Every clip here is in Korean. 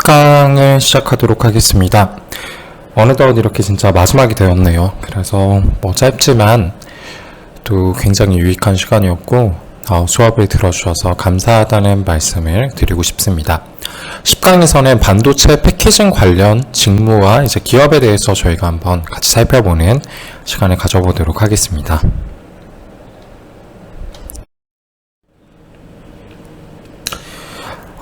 10강을 시작하도록 하겠습니다. 어느덧 이렇게 진짜 마지막이 되었네요. 그래서 뭐 짧지만 또 굉장히 유익한 시간이었고 어, 수업을 들어주셔서 감사하다는 말씀을 드리고 싶습니다. 10강에서는 반도체 패키징 관련 직무와 이제 기업에 대해서 저희가 한번 같이 살펴보는 시간을 가져보도록 하겠습니다.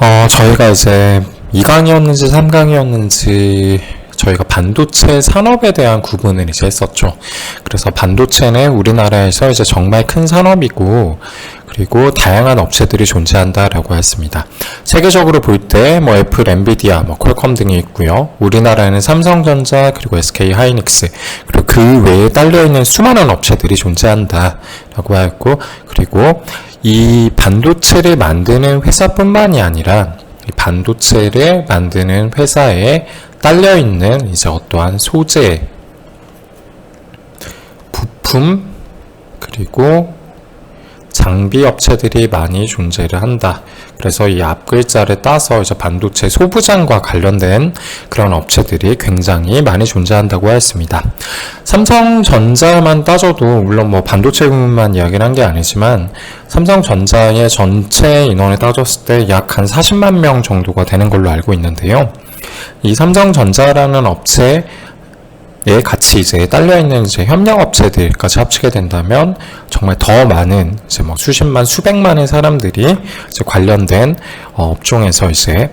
어, 저희가 이제 2강이었는지 3강이었는지 저희가 반도체 산업에 대한 구분을 이제 했었죠. 그래서 반도체는 우리나라에서 이제 정말 큰 산업이고, 그리고 다양한 업체들이 존재한다라고 했습니다. 세계적으로 볼 때 뭐 애플, 엔비디아, 뭐 퀄컴 등이 있고요. 우리나라에는 삼성전자, 그리고 SK 하이닉스, 그리고 그 외에 딸려 있는 수많은 업체들이 존재한다라고 하였고, 그리고 이 반도체를 만드는 회사뿐만이 아니라 이 반도체를 만드는 회사에 딸려 있는 이제 어떠한 소재, 부품, 그리고 장비 업체들이 많이 존재를 한다. 그래서 이 앞 글자를 따서 이제 반도체 소부장과 관련된 그런 업체들이 굉장히 많이 존재한다고 하였습니다. 삼성전자만 따져도 물론 뭐 반도체 부분만 이야기를 한 게 아니지만 삼성전자의 전체 인원을 따졌을 때 약 한 40만 명 정도가 되는 걸로 알고 있는데요. 이 삼성전자라는 업체 에 같이 이제 딸려 있는 이제 협력 업체들까지 합치게 된다면 정말 더 많은 이제 뭐 수십만 수백만의 사람들이 이제 관련된 어, 업종에서 이제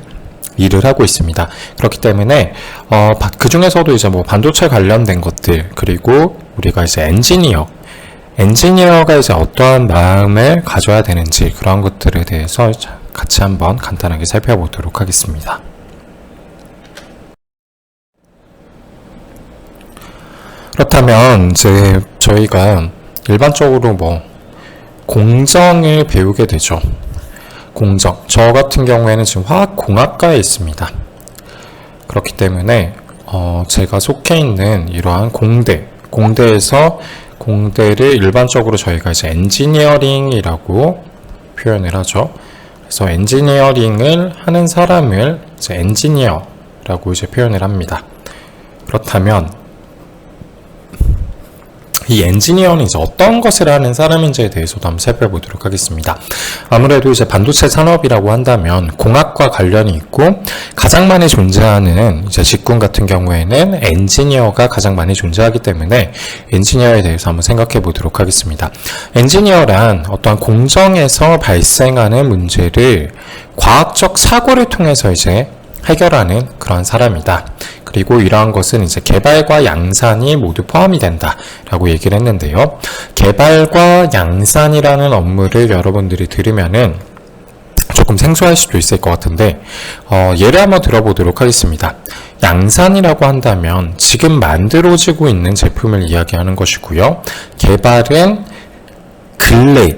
일을 하고 있습니다. 그렇기 때문에 어, 그 중에서도 이제 뭐 반도체 관련된 것들 그리고 우리가 이제 엔지니어 엔지니어가 이제 어떠한 마음을 가져야 되는지 그런 것들에 대해서 같이 한번 간단하게 살펴보도록 하겠습니다. 그렇다면 이제 저희가 일반적으로 뭐 공정을 배우게 되죠. 공정. 저 같은 경우에는 지금 화학공학과에 있습니다. 그렇기 때문에 어 제가 속해 있는 이러한 공대, 공대에서 공대를 일반적으로 저희가 이제 엔지니어링이라고 표현을 하죠. 그래서 엔지니어링을 하는 사람을 이제 엔지니어라고 이제 표현을 합니다. 그렇다면 이 엔지니어는 이제 어떤 것을 하는 사람인지에 대해서도 한번 살펴보도록 하겠습니다. 아무래도 이제 반도체 산업이라고 한다면 공학과 관련이 있고 가장 많이 존재하는 이제 직군 같은 경우에는 엔지니어가 가장 많이 존재하기 때문에 엔지니어에 대해서 한번 생각해 보도록 하겠습니다. 엔지니어란 어떠한 공정에서 발생하는 문제를 과학적 사고를 통해서 이제 해결하는 그런 사람이다. 그리고 이러한 것은 이제 개발과 양산이 모두 포함이 된다라고 얘기를 했는데요. 개발과 양산이라는 업무를 여러분들이 들으면은 조금 생소할 수도 있을 것 같은데 어, 예를 한번 들어보도록 하겠습니다. 양산이라고 한다면 지금 만들어지고 있는 제품을 이야기하는 것이고요. 개발은 근래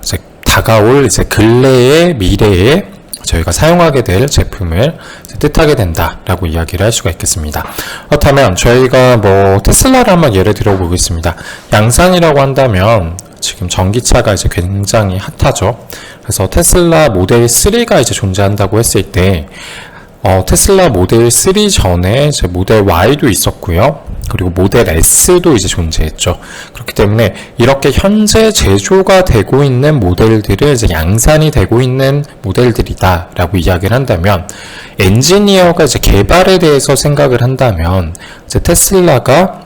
이제 다가올 이제 근래의 미래에 저희가 사용하게 될 제품을 뜻하게 된다라고 이야기를 할 수가 있겠습니다. 그렇다면 저희가 뭐 테슬라를 한번 예를 들어 보겠습니다. 양산이라고 한다면 지금 전기차가 이제 굉장히 핫하죠. 그래서 테슬라 모델 3가 이제 존재한다고 했을 때 어, 테슬라 모델 3 전에 모델 Y도 있었고요. 그리고 모델 S도 이제 존재했죠. 그렇기 때문에 이렇게 현재 제조가 되고 있는 모델들을 이제 양산이 되고 있는 모델들이다라고 이야기를 한다면 엔지니어가 이제 개발에 대해서 생각을 한다면 이제 테슬라가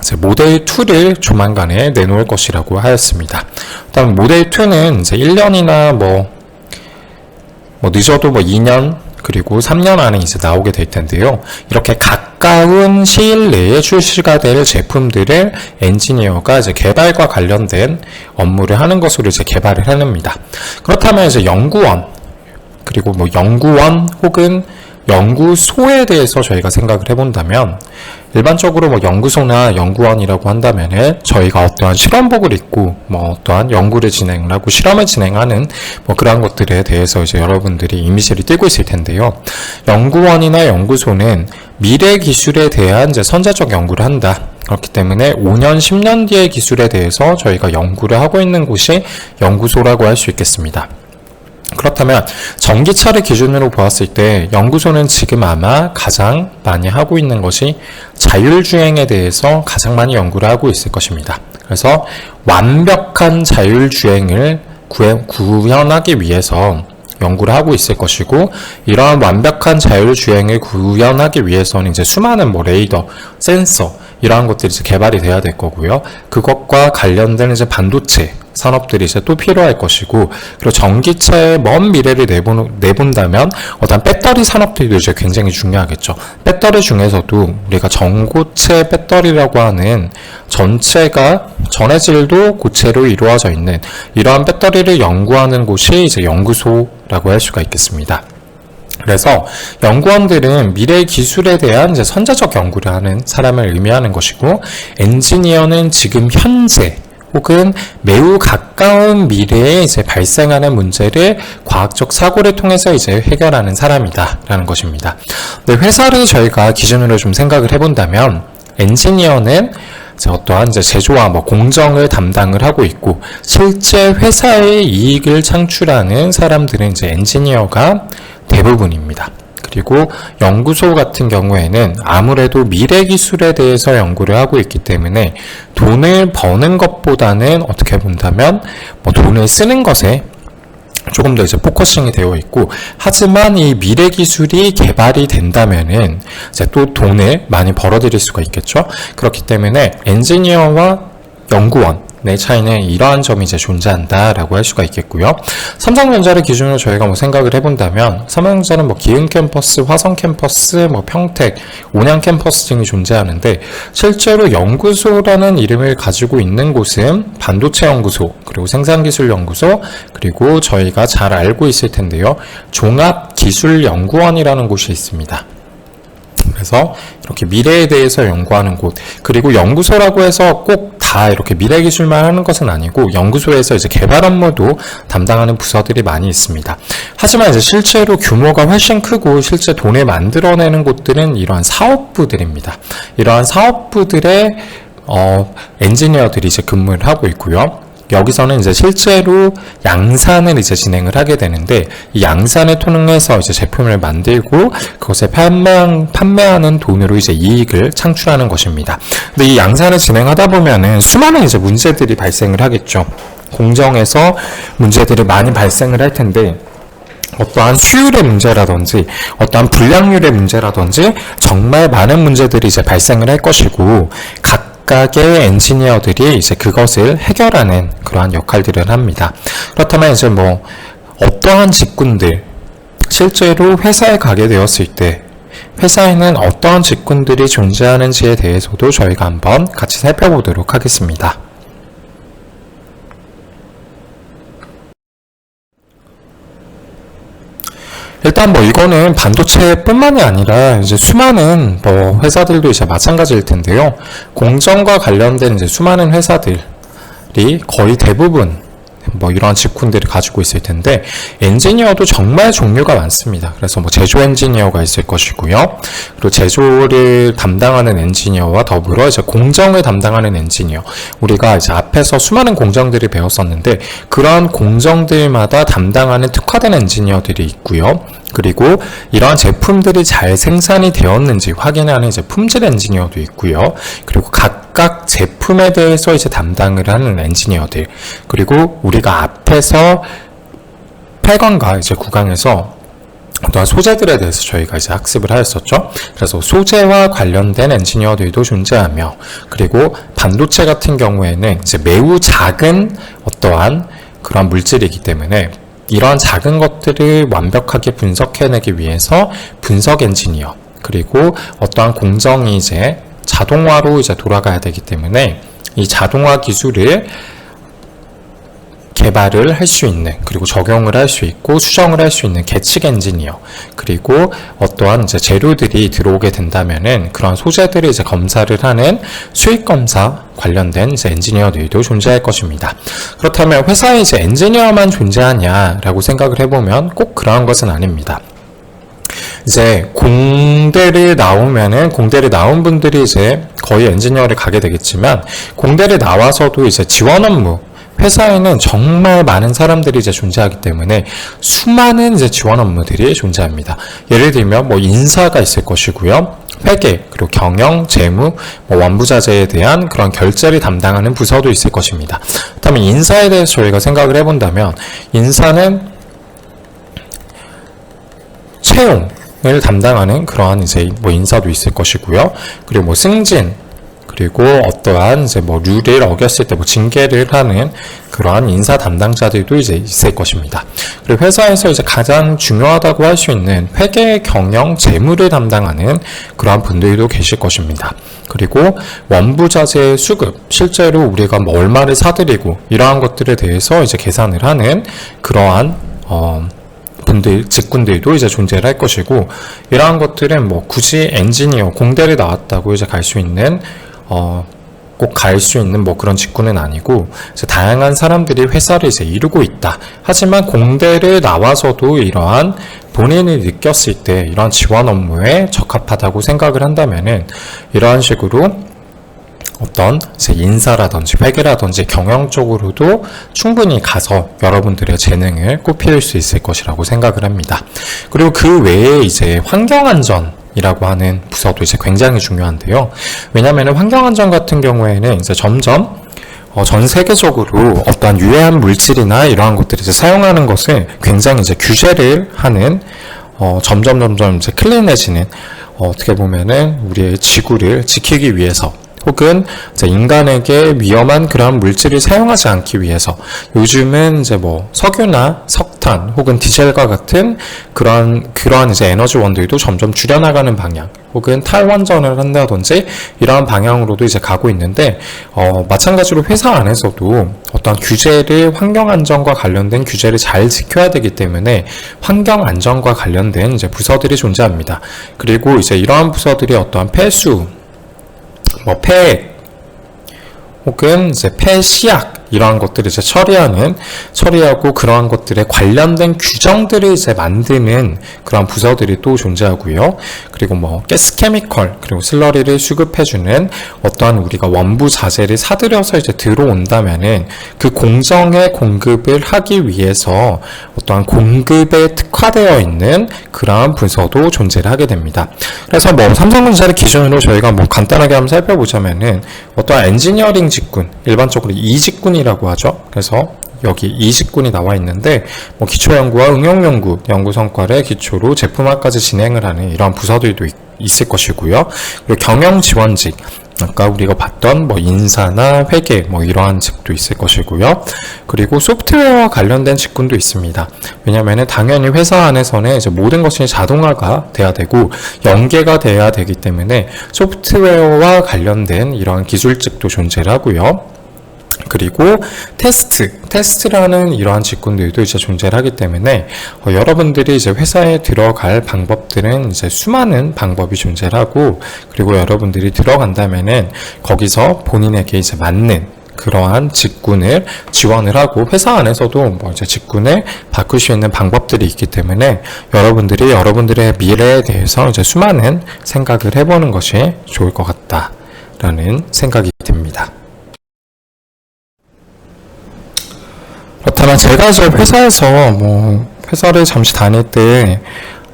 이제 모델 2를 조만간에 내놓을 것이라고 하였습니다. 다음 모델 2는 이제 1년이나 뭐, 뭐 늦어도 뭐 2년 그리고 3년 안에 이제 나오게 될 텐데요. 이렇게 가까운 시일 내에 출시가 될 제품들을 엔지니어가 이제 개발과 관련된 업무를 하는 것으로 이제 개발을 해냅니다. 그렇다면 이제 연구원 그리고 뭐 연구원 혹은 연구소에 대해서 저희가 생각을 해본다면 일반적으로 뭐 연구소나 연구원이라고 한다면은 저희가 어떠한 실험복을 입고 뭐 어떠한 연구를 진행을 하고 실험을 진행하는 뭐 그러한 것들에 대해서 이제 여러분들이 이미지를 띄고 있을 텐데요. 연구원이나 연구소는 미래 기술에 대한 이제 선제적 연구를 한다. 그렇기 때문에 5년, 10년 뒤의 기술에 대해서 저희가 연구를 하고 있는 곳이 연구소라고 할 수 있겠습니다. 그렇다면 전기차를 기준으로 보았을 때 연구소는 지금 아마 가장 많이 하고 있는 것이 자율주행에 대해서 가장 많이 연구를 하고 있을 것입니다. 그래서 완벽한 자율주행을 구현하기 위해서 연구를 하고 있을 것이고 이러한 완벽한 자율주행을 구현하기 위해서는 이제 수많은 뭐 레이더, 센서 이러한 것들이 이제 개발이 돼야 될 거고요. 그것과 관련된 이제 반도체 산업들이 이제 또 필요할 것이고 그리고 전기차의 먼 미래를 내본, 내본다면 어떤 배터리 산업들도 이제 굉장히 중요하겠죠. 배터리 중에서도 우리가 전고체 배터리라고 하는 전체가 전해질도 고체로 이루어져 있는 이러한 배터리를 연구하는 곳이 이제 연구소 라고 할 수가 있겠습니다. 그래서 연구원들은 미래 기술에 대한 이제 선제적 연구를 하는 사람을 의미하는 것이고 엔지니어는 지금 현재 혹은 매우 가까운 미래에 이제 발생하는 문제를 과학적 사고를 통해서 이제 해결하는 사람이다라는 것입니다. 네, 회사를 저희가 기준으로 좀 생각을 해본다면 엔지니어는 어떠한 이제 제조와 뭐 공정을 담당을 하고 있고 실제 회사의 이익을 창출하는 사람들은 이제 엔지니어가 대부분입니다. 그리고 연구소 같은 경우에는 아무래도 미래 기술에 대해서 연구를 하고 있기 때문에 돈을 버는 것보다는 어떻게 본다면 뭐 돈을 쓰는 것에 조금 더 이제 포커싱이 되어 있고 하지만 이 미래 기술이 개발이 된다면은 이제 또 돈을 많이 벌어들일 수가 있겠죠. 그렇기 때문에 엔지니어와 연구원 내 차이는 이러한 점이 이제 존재한다 라고 할 수가 있겠고요. 삼성전자를 기준으로 저희가 뭐 생각을 해본다면 삼성전자는 뭐 기흥 캠퍼스, 화성 캠퍼스, 뭐 평택, 온양 캠퍼스 등이 존재하는데 실제로 연구소라는 이름을 가지고 있는 곳은 반도체 연구소, 그리고 생산기술 연구소, 그리고 저희가 잘 알고 있을 텐데요. 종합기술연구원이라는 곳이 있습니다. 그래서 이렇게 미래에 대해서 연구하는 곳 그리고 연구소라고 해서 꼭 다 이렇게 미래 기술만 하는 것은 아니고 연구소에서 이제 개발 업무도 담당하는 부서들이 많이 있습니다. 하지만 이제 실제로 규모가 훨씬 크고 실제 돈을 만들어내는 곳들은 이러한 사업부들입니다. 이러한 사업부들의 어, 엔지니어들이 이제 근무를 하고 있고요. 여기서는 이제 실제로 양산을 이제 진행을 하게 되는데 이 양산을 통해서 이제 제품을 만들고 그것을 판매, 판매하는 돈으로 이제 이익을 창출하는 것입니다. 근데 이 양산을 진행하다 보면은 수많은 이제 문제들이 발생을 하겠죠. 공정에서 문제들이 많이 발생을 할 텐데 어떠한 수율의 문제라든지 어떠한 불량률의 문제라든지 정말 많은 문제들이 이제 발생을 할 것이고 각 각각의 엔지니어들이 이제 그것을 해결하는 그러한 역할들을 합니다. 그렇다면 이제 뭐 어떠한 직군들 실제로 회사에 가게 되었을 때 회사에는 어떠한 직군들이 존재하는지에 대해서도 저희가 한번 같이 살펴보도록 하겠습니다. 일단 뭐 이거는 반도체뿐만이 아니라 이제 수많은 뭐 회사들도 이제 마찬가지일 텐데요. 공정과 관련된 이제 수많은 회사들이 거의 대부분 뭐 이러한 직군들을 가지고 있을 텐데 엔지니어도 정말 종류가 많습니다. 그래서 뭐 제조 엔지니어가 있을 것이고요. 그리고 제조를 담당하는 엔지니어와 더불어 이제 공정을 담당하는 엔지니어. 우리가 이제 앞에서 수많은 공정들을 배웠었는데 그러한 공정들마다 담당하는 특화된 엔지니어들이 있고요. 그리고 이러한 제품들이 잘 생산이 되었는지 확인하는 이제 품질 엔지니어도 있고요. 그리고 각각 제품에 대해서 이제 담당을 하는 엔지니어들. 그리고 우리가 앞에서 8강과 이제 9강에서 어떠한 소재들에 대해서 저희가 이제 학습을 하였었죠. 그래서 소재와 관련된 엔지니어들도 존재하며, 그리고 반도체 같은 경우에는 이제 매우 작은 어떠한 그런 물질이기 때문에 이러한 작은 것들을 완벽하게 분석해내기 위해서 분석 엔지니어 그리고 어떠한 공정이 이제 자동화로 이제 돌아가야 되기 때문에 이 자동화 기술을 개발을 할 수 있는 그리고 적용을 할 수 있고 수정을 할 수 있는 계측 엔지니어 그리고 어떠한 이제 재료들이 들어오게 된다면은 그런 소재들을 이제 검사를 하는 수익 검사 관련된 이제 엔지니어들도 존재할 것입니다. 그렇다면 회사에 이제 엔지니어만 존재하냐라고 생각을 해보면 꼭 그러한 것은 아닙니다. 이제 공대를 나오면은 공대를 나온 분들이 이제 거의 엔지니어를 가게 되겠지만 공대를 나와서도 이제 지원 업무 회사에는 정말 많은 사람들이 이제 존재하기 때문에 수많은 이제 지원 업무들이 존재합니다. 예를 들면 뭐 인사가 있을 것이고요. 회계, 그리고 경영, 재무, 뭐 완부자재에 대한 그런 결제를 담당하는 부서도 있을 것입니다. 그렇다면 인사에 대해서 저희가 생각을 해본다면 인사는 채용 을 담당하는 그러한 이제 뭐 인사도 있을 것이고요. 그리고 뭐 승진, 그리고 어떠한 이제 뭐 룰을 어겼을 때 뭐 징계를 하는 그러한 인사 담당자들도 이제 있을 것입니다. 그리고 회사에서 이제 가장 중요하다고 할 수 있는 회계, 경영, 재무를 담당하는 그러한 분들도 계실 것입니다. 그리고 원부자재 수급, 실제로 우리가 뭐 얼마를 사들이고 이러한 것들에 대해서 이제 계산을 하는 그러한 어, 분들, 직군들도 이제 존재를 할 것이고, 이러한 것들은 뭐 굳이 엔지니어, 공대를 나왔다고 이제 갈 수 있는, 어, 꼭 갈 수 있는 뭐 그런 직군은 아니고, 다양한 사람들이 회사를 이제 이루고 있다. 하지만 공대를 나와서도 이러한 본인이 느꼈을 때 이러한 지원 업무에 적합하다고 생각을 한다면은, 이러한 식으로 어떤 인사라든지 회계라든지 경영 쪽으로도 충분히 가서 여러분들의 재능을 꽃피울 수 있을 것이라고 생각을 합니다. 그리고 그 외에 이제 환경 안전 이라고 하는 부서도 이제 굉장히 중요한데요. 왜냐하면 환경안전 같은 경우에는 이제 점점 어, 전 세계적으로 어떠한 유해한 물질이나 이러한 것들을 이제 사용하는 것을 굉장히 이제 규제를 하는 어, 점점 점점 이제 클린해지는 어, 어떻게 보면은 우리의 지구를 지키기 위해서 혹은 인간에게 위험한 그러한 물질을 사용하지 않기 위해서 요즘은 이제 뭐 석유나 석탄 혹은 디젤과 같은 그러한 그러한 이제 에너지원들도 점점 줄여나가는 방향 혹은 탈원전을 한다든지 이러한 방향으로도 이제 가고 있는데 어, 마찬가지로 회사 안에서도 어떤 규제를 환경 안전과 관련된 규제를 잘 지켜야 되기 때문에 환경 안전과 관련된 이제 부서들이 존재합니다. 그리고 이제 이러한 부서들이 어떠한 폐수 뭐 폐, 혹은 이제 폐시약 이러한 것들을 이제 처리하는 처리하고 그러한 것들에 관련된 규정들을 이제 만드는 그런 부서들이 또 존재하고요. 그리고 뭐 가스 케미컬 그리고 슬러리를 수급해주는 어떠한 우리가 원부 자재를 사들여서 이제 들어온다면은 그 공정의 공급을 하기 위해서 어떠한 공급에 특화되어 있는 그러한 부서도 존재를 하게 됩니다. 그래서 뭐 삼성전자를 기준으로 저희가 뭐 간단하게 한번 살펴보자면은 어떠한 엔지니어링 직군 일반적으로 이 직군이 이라고 하죠. 그래서 여기 이직군이 나와 있는데 뭐 기초 연구와 응용 연구 연구 성과를 기초로 제품화까지 진행을 하는 이러한 부서들도 있, 있을 것이고요. 그리고 경영 지원직 아까 우리가 봤던 뭐 인사나 회계 뭐 이러한 직도 있을 것이고요. 그리고 소프트웨어와 관련된 직군도 있습니다. 왜냐하면 당연히 회사 안에서는 이제 모든 것이 자동화가 돼야 되고 연계가 돼야 되기 때문에 소프트웨어와 관련된 이러한 기술직도 존재를 하고요. 그리고 테스트, 테스트라는 이러한 직군들도 이제 존재를 하기 때문에 어, 여러분들이 이제 회사에 들어갈 방법들은 이제 수많은 방법이 존재를 하고 그리고 여러분들이 들어간다면은 거기서 본인에게 이제 맞는 그러한 직군을 지원을 하고 회사 안에서도 뭐 이제 직군을 바꿀 수 있는 방법들이 있기 때문에 여러분들이 여러분들의 미래에 대해서 이제 수많은 생각을 해보는 것이 좋을 것 같다라는 생각이 듭니다. 그렇다면 제가 이제 회사에서 뭐 회사를 잠시 다닐 때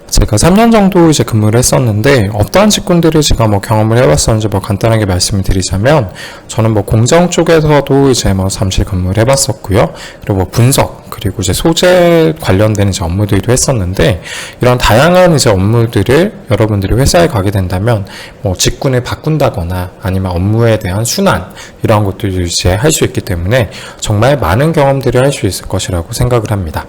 제가 3년 정도 이제 근무를 했었는데 어떠한 직군들을 제가 뭐 경험을 해봤었는지 뭐 간단하게 말씀을 드리자면 저는 뭐 공정 쪽에서도 이제 뭐 잠시 근무를 해봤었고요. 그리고 뭐 분석 그리고 이제 소재 관련된 이제 업무들도 했었는데 이런 다양한 이제 업무들을 여러분들이 회사에 가게 된다면 뭐 직군을 바꾼다거나 아니면 업무에 대한 순환 이러한 것들을 이제 할 수 있기 때문에 정말 많은 경험들을 할 수 있을 것이라고 생각을 합니다.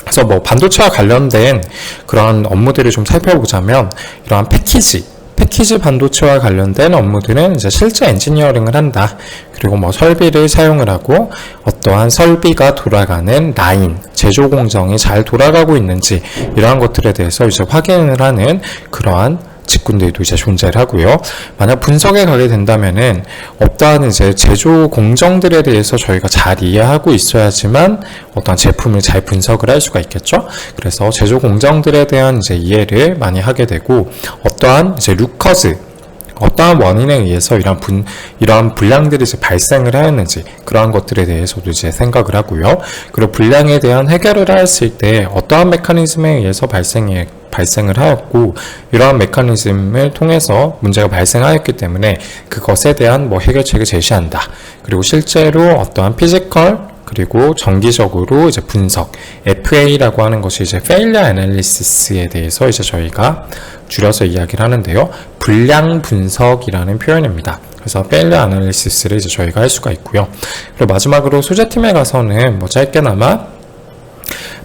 그래서 뭐 반도체와 관련된 그런 업무들을 좀 살펴보자면 이러한 패키지 패키지 반도체와 관련된 업무들은 이제 실제 엔지니어링을 한다. 그리고 뭐 설비를 사용을 하고 어떠한 설비가 돌아가는 라인, 제조 공정이 잘 돌아가고 있는지 이러한 것들에 대해서 이제 확인을 하는 그러한 직군들도 이제 존재를 하고요. 만약 분석에 가게 된다면은 어떠한 이제 제조 공정들에 대해서 저희가 잘 이해하고 있어야지만 어떠한 제품을 잘 분석을 할 수가 있겠죠. 그래서 제조 공정들에 대한 이제 이해를 많이 하게 되고 어떠한 이제 루커즈 어떠한 원인에 의해서 이러한 분, 이러한 불량들이 이제 발생을 하였는지 그러한 것들에 대해서도 이제 생각을 하고요. 그리고 불량에 대한 해결을 하였을 때 어떠한 메커니즘에 의해서 발생해 발생을 하였고 이러한 메커니즘을 통해서 문제가 발생하였기 때문에 그것에 대한 뭐 해결책을 제시한다. 그리고 실제로 어떠한 피지컬 그리고 정기적으로 이제 분석 FA라고 하는 것이 이제 Failure Analysis에 대해서 이제 저희가 줄여서 이야기를 하는데요. 불량 분석이라는 표현입니다. 그래서 Failure Analysis를 이제 저희가 할 수가 있고요. 그리고 마지막으로 소재팀에 가서는 뭐 짧게나마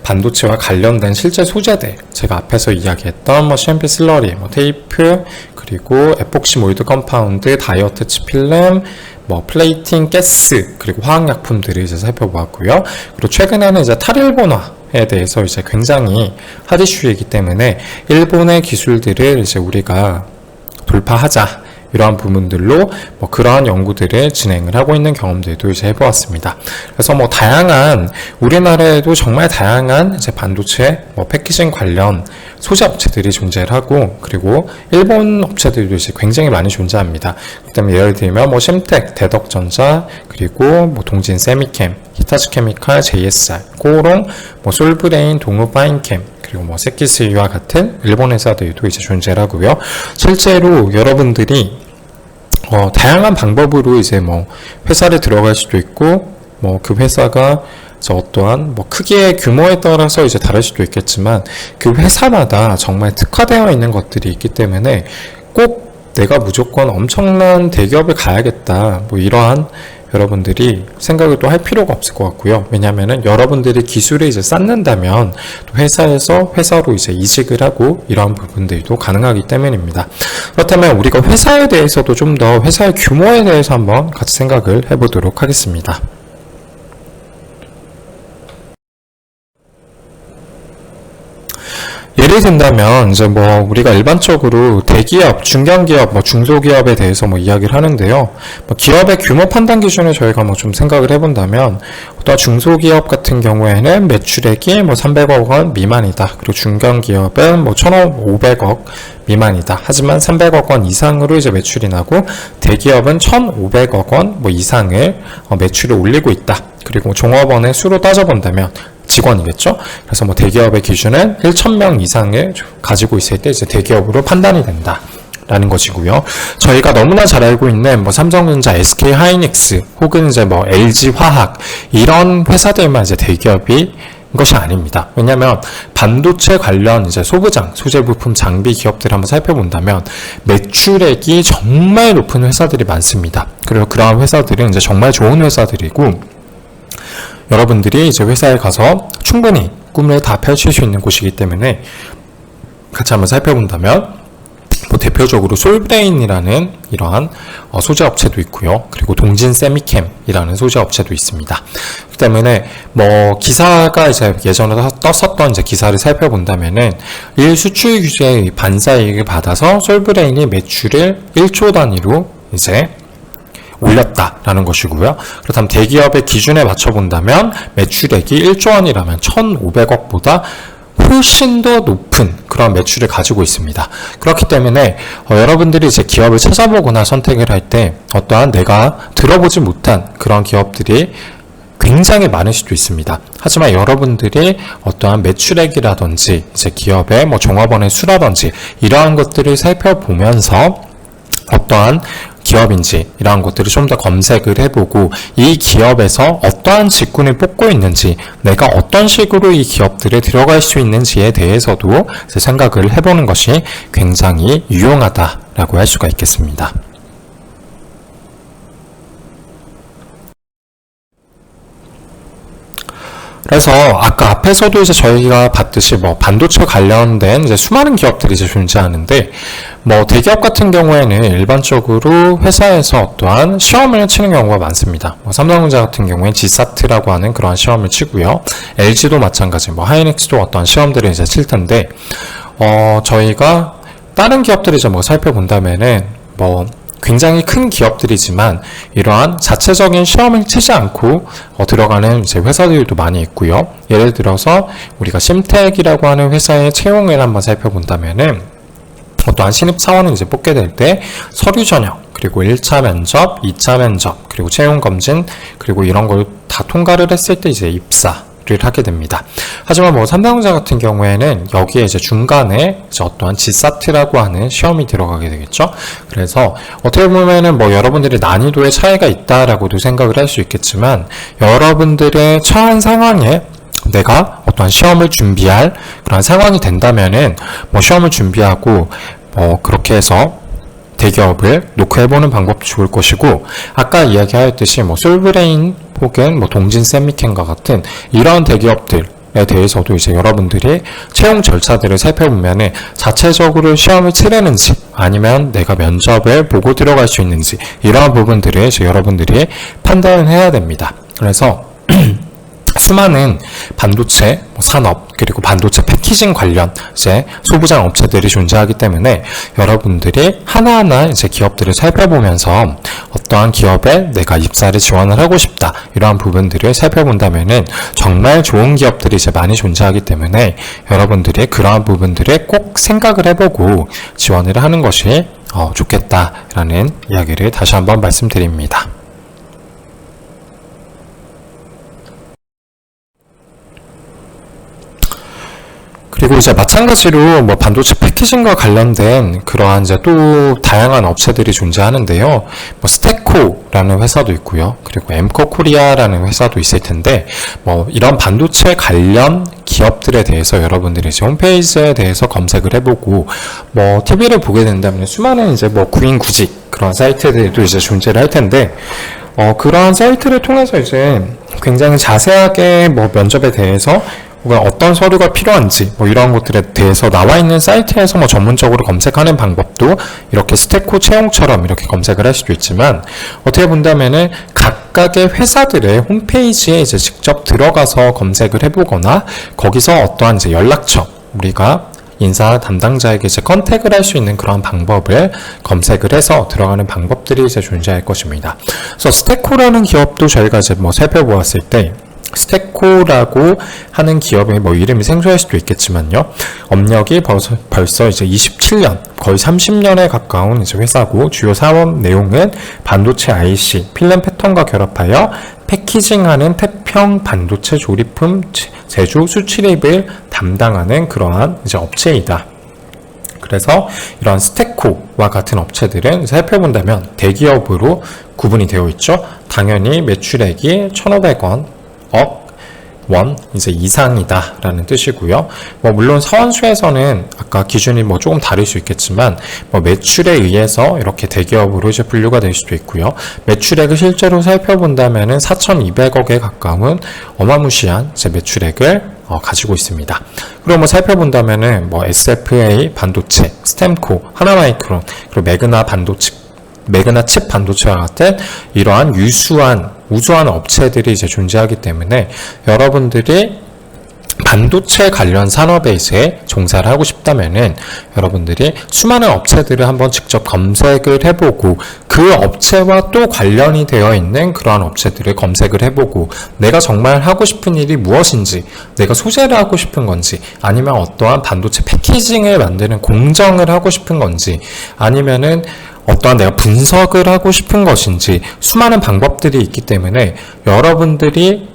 반도체와 관련된 실제 소재들 제가 앞에서 이야기했던 뭐 CMP 슬러리, 뭐 테이프, 그리고 에폭시 몰드 컴파운드, 다이어트 필름, 뭐 플레이팅, 가스, 그리고 화학약품들을 이제 살펴보았고요. 그리고 최근에는 이제 탈일본화 에 대해서 이제 굉장히 핫 이슈이기 때문에 일본의 기술들을 이제 우리가 돌파하자. 이러한 부분들로 뭐 그러한 연구들을 진행을 하고 있는 경험들도 이제 해보았습니다. 그래서 뭐 다양한 우리나라에도 정말 다양한 이제 반도체 뭐 패키징 관련 소재 업체들이 존재를 하고 그리고 일본 업체들도 이제 굉장히 많이 존재합니다. 그다음에 예를 들면 뭐 심텍, 대덕전자 그리고 뭐 동진 세미캠, 히타치 케미칼, JSR, 코오롱, 뭐 솔브레인, 동우 파인캠 그리고 뭐 세키스이와 같은 일본 회사들도 이제 존재를 하고요. 실제로 여러분들이 어, 다양한 방법으로 이제 뭐 회사를 들어갈 수도 있고 뭐 그 회사가 어떠한 뭐 크기의 규모에 따라서 이제 다를 수도 있겠지만 그 회사마다 정말 특화되어 있는 것들이 있기 때문에 꼭 내가 무조건 엄청난 대기업에 가야겠다. 뭐 이러한 여러분들이 생각을 또 할 필요가 없을 것 같고요. 왜냐하면은 여러분들이 기술을 이제 쌓는다면 또 회사에서 회사로 이제 이직을 하고 이러한 부분들도 가능하기 때문입니다. 그렇다면 우리가 회사에 대해서도 좀 더 회사의 규모에 대해서 한번 같이 생각을 해보도록 하겠습니다. 예를 든다면 이제 뭐 우리가 일반적으로 대기업, 중견기업, 뭐 중소기업에 대해서 뭐 이야기를 하는데요. 뭐 기업의 규모 판단 기준을 저희가 뭐 좀 생각을 해본다면 또 중소기업 같은 경우에는 매출액이 뭐 300억 원 미만이다. 그리고 중견기업은 뭐 1,500억 미만이다. 하지만 300억 원 이상으로 이제 매출이 나고 대기업은 1,500억 원 뭐 이상을 어, 매출을 올리고 있다. 그리고 종업원의 수로 따져본다면 직원이겠죠. 그래서 뭐 대기업의 기준은 1,000명 이상을 가지고 있을 때 이제 대기업으로 판단이 된다. 라는 것이고요. 저희가 너무나 잘 알고 있는 뭐 삼성전자, SK 하이닉스 혹은 이제 뭐 LG 화학 이런 회사들만 이제 대기업이 것이 아닙니다. 왜냐하면 반도체 관련 이제 소부장, 소재 부품 장비 기업들 한번 살펴본다면 매출액이 정말 높은 회사들이 많습니다. 그리고 그러한 회사들은 이제 정말 좋은 회사들이고 여러분들이 이제 회사에 가서 충분히 꿈을 다 펼칠 수 있는 곳이기 때문에 같이 한번 살펴본다면 뭐 대표적으로 솔브레인이라는 이러한 어, 소재 업체도 있고요. 그리고 동진 세미캠이라는 소재 업체도 있습니다. 그 때문에 뭐 기사가 이제 예전에 떴었던 이제 기사를 살펴본다면은 일 수출 규제의 반사 이익을 받아서 솔브레인이 매출을 1조 단위로 이제 올렸다라는 것이고요. 그렇다면 대기업의 기준에 맞춰 본다면 매출액이 1조 원이라면 1,500억보다 훨씬 더 높은 그런 매출을 가지고 있습니다. 그렇기 때문에 어, 여러분들이 이제 기업을 찾아보거나 선택을 할 때 어떠한 내가 들어보지 못한 그런 기업들이 굉장히 많을 수도 있습니다. 하지만 여러분들이 어떠한 매출액이라든지 이제 기업의 뭐 종합원의 수라든지 이러한 것들을 살펴보면서 어떠한 기업인지 이러한 것들을 좀 더 검색을 해보고 이 기업에서 어떠한 직군을 뽑고 있는지 내가 어떤 식으로 이 기업들에 들어갈 수 있는지에 대해서도 생각을 해보는 것이 굉장히 유용하다라고 할 수가 있겠습니다. 그래서 아까 앞에서도 이제 저희가 봤듯이 뭐 반도체 관련된 이제 수많은 기업들이 이제 존재하는데 뭐 대기업 같은 경우에는 일반적으로 회사에서 어떠한 시험을 치는 경우가 많습니다. 뭐 삼성전자 같은 경우에 지사트라고 하는 그러한 시험을 치고요. LG도 마찬가지, 뭐 하이닉스도 어떠한 시험들을 이제 칠 텐데 어 저희가 다른 기업들을 이제 뭐 살펴본다면은 뭐 굉장히 큰 기업들이지만 이러한 자체적인 시험을 치지 않고 어, 들어가는 이제 회사들도 많이 있고요. 예를 들어서 우리가 심텍이라고 하는 회사의 채용을 한번 살펴본다면은 어떠한 신입 사원을 이제 뽑게 될 때 서류 전형 그리고 1차 면접, 2차 면접, 그리고 채용 검진, 그리고 이런 걸 다 통과를 했을 때 이제 입사 를 하게 됩니다. 하지만 뭐 삼성전자 같은 경우에는 여기에 이제 중간에 이제 어떠한 지사트라고 하는 시험이 들어가게 되겠죠. 그래서 어떻게 보면은 뭐 여러분들이 난이도의 차이가 있다라고도 생각을 할 수 있겠지만 여러분들의 처한 상황에 내가 어떠한 시험을 준비할 그런 상황이 된다면은 뭐 시험을 준비하고 뭐 그렇게 해서 대기업을 노크해보는 방법도 좋을 것이고 아까 이야기하였듯이 뭐 솔브레인 혹은 뭐 동진 샌미캔과 같은 이러한 대기업들 에 대해서도 이제 여러분들이 채용 절차들을 살펴보면은 자체적으로 시험을 치르는지 아니면 내가 면접을 보고 들어갈 수 있는지 이러한 부분들을 이제 여러분들이 판단을 해야 됩니다. 그래서 수많은 반도체 뭐 산업 그리고 반도체 패키징 관련 이제 소부장 업체들이 존재하기 때문에 여러분들이 하나하나 이제 기업들을 살펴보면서 어떠한 기업에 내가 입사를 지원을 하고 싶다 이러한 부분들을 살펴본다면은 정말 좋은 기업들이 이제 많이 존재하기 때문에 여러분들이 그러한 부분들을 꼭 생각을 해보고 지원을 하는 것이 어, 좋겠다라는 이야기를 다시 한번 말씀드립니다. 그리고 이제 마찬가지로 뭐 반도체 패키징과 관련된 그러한 이제 또 다양한 업체들이 존재하는데요. 뭐 스테코라는 회사도 있고요. 그리고 엠코 코리아라는 회사도 있을 텐데 뭐 이런 반도체 관련 기업들에 대해서 여러분들이 이제 홈페이지에 대해서 검색을 해보고 뭐 TV를 보게 된다면 수많은 이제 뭐 구인 구직 그런 사이트들도 이제 존재를 할 텐데 어 그러한 사이트를 통해서 이제 굉장히 자세하게 뭐 면접에 대해서 혹은 어떤 서류가 필요한지 뭐 이런 것들에 대해서 나와 있는 사이트에서 뭐 전문적으로 검색하는 방법도 이렇게 스테코 채용처럼 이렇게 검색을 할 수도 있지만 어떻게 본다면은 각각의 회사들의 홈페이지에 이제 직접 들어가서 검색을 해보거나 거기서 어떠한 이제 연락처 우리가 인사 담당자에게 이제 컨택을 할 수 있는 그런 방법을 검색을 해서 들어가는 방법들이 이제 존재할 것입니다. 그래서 스테코라는 기업도 저희가 이제 뭐 살펴보았을 때 스테코라고 하는 기업의 뭐 이름이 생소할 수도 있겠지만요. 업력이 벌써, 벌써 이제 27년, 거의 30년에 가까운 이제 회사고 주요 사업 내용은 반도체 IC, 필름 패턴과 결합하여 패키징하는 태평 반도체 조립품 제조 수출입을 담당하는 그러한 이제 업체이다. 그래서 이런 스테코와 같은 업체들은 살펴본다면 대기업으로 구분이 되어 있죠. 당연히 매출액이 1,500원, 억, 원 이제 이상이다라는 뜻이고요. 뭐 물론 사원수에서는 아까 기준이 뭐 조금 다를 수 있겠지만 뭐 매출에 의해서 이렇게 대기업으로 이제 분류가 될 수도 있고요. 매출액을 실제로 살펴본다면은 4,200억에 가까운 어마무시한 제 매출액을 어, 가지고 있습니다. 그리고 뭐 살펴본다면은 뭐 SFA 반도체, 스템코, 하나마이크론, 그리고 매그나 반도체 매그나 칩 반도체와 같은 이러한 유수한 우수한 업체들이 이제 존재하기 때문에 여러분들이 반도체 관련 산업에 이제 종사를 하고 싶다면은 여러분들이 수많은 업체들을 한번 직접 검색을 해보고 그 업체와 또 관련이 되어 있는 그러한 업체들을 검색을 해보고 내가 정말 하고 싶은 일이 무엇인지 내가 소재를 하고 싶은 건지 아니면 어떠한 반도체 패키징을 만드는 공정을 하고 싶은 건지 아니면은 어떠한 내가 분석을 하고 싶은 것인지 수많은 방법들이 있기 때문에 여러분들이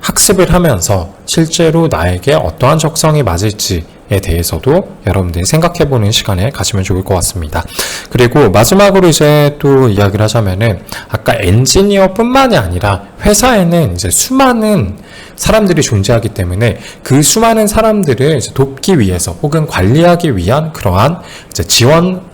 학습을 하면서 실제로 나에게 어떠한 적성이 맞을지 에 대해서도 여러분들이 생각해보는 시간을 가지면 좋을 것 같습니다. 그리고 마지막으로 이제 또 이야기를 하자면은 아까 엔지니어 뿐만이 아니라 회사에는 이제 수많은 사람들이 존재하기 때문에 그 수많은 사람들을 돕기 위해서 혹은 관리하기 위한 그러한 지원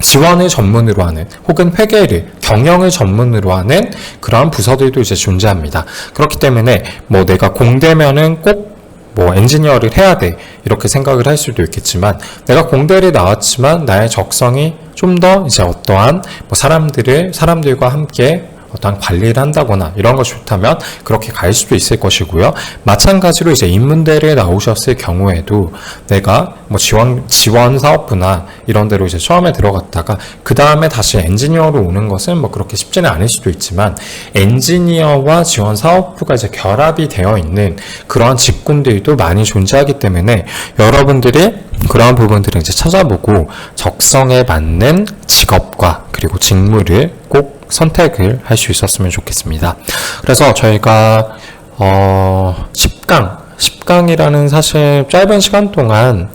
지원을 전문으로 하는 혹은 회계를 경영을 전문으로 하는 그러한 부서들도 이제 존재합니다. 그렇기 때문에 뭐 내가 공대면은 꼭 뭐 엔지니어를 해야 돼 이렇게 생각을 할 수도 있겠지만 내가 공대를 나왔지만 나의 적성이 좀 더 이제 어떠한 뭐 사람들을 사람들과 함께 어떤 관리를 한다거나 이런 것이 좋다면 그렇게 갈 수도 있을 것이고요. 마찬가지로 이제 인문대를 나오셨을 경우에도 내가 뭐 지원 지원 사업부나 이런 데로 이제 처음에 들어갔다가 그 다음에 다시 엔지니어로 오는 것은 뭐 그렇게 쉽지는 않을 수도 있지만 엔지니어와 지원 사업부가 이제 결합이 되어 있는 그러한 직군들도 많이 존재하기 때문에 여러분들이 그러한 부분들을 이제 찾아보고 적성에 맞는 직업과 그리고 직무를 꼭 선택을 할 수 있었으면 좋겠습니다. 그래서 저희가 어 10강 10강이라는 사실 짧은 시간 동안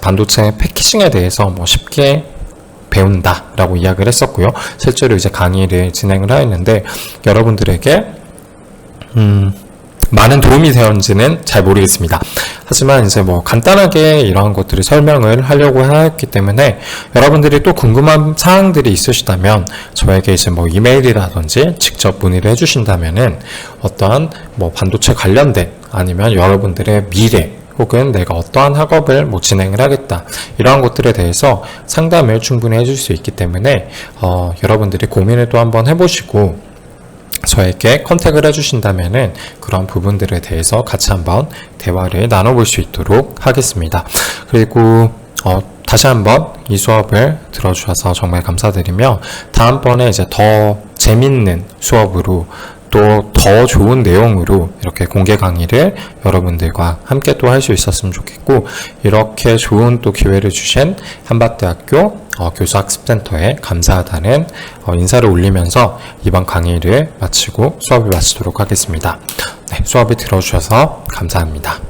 반도체 패키징에 대해서 뭐 쉽게 배운다라고 이야기를 했었고요. 실제로 이제 강의를 진행을 하였는데 여러분들에게 음, 많은 도움이 되었는지는 잘 모르겠습니다. 하지만 이제 뭐 간단하게 이러한 것들을 설명을 하려고 하였기 때문에 여러분들이 또 궁금한 사항들이 있으시다면 저에게 이제 뭐 이메일이라든지 직접 문의를 해주신다면은 어떠한 뭐 반도체 관련된 아니면 여러분들의 미래 혹은 내가 어떠한 학업을 뭐 진행을 하겠다 이러한 것들에 대해서 상담을 충분히 해줄 수 있기 때문에 어, 여러분들이 고민을 또 한번 해보시고 저에게 컨택을 해주신다면은 그런 부분들에 대해서 같이 한번 대화를 나눠볼 수 있도록 하겠습니다. 그리고 어, 다시 한번 이 수업을 들어주셔서 정말 감사드리며 다음번에 이제 더 재밌는 수업으로 또 더 좋은 내용으로 이렇게 공개 강의를 여러분들과 함께 또 할 수 있었으면 좋겠고 이렇게 좋은 또 기회를 주신 한밭대학교 어, 교수학습센터에 감사하다는 어, 인사를 올리면서 이번 강의를 마치고 수업을 마치도록 하겠습니다. 네, 수업을 들어주셔서 감사합니다.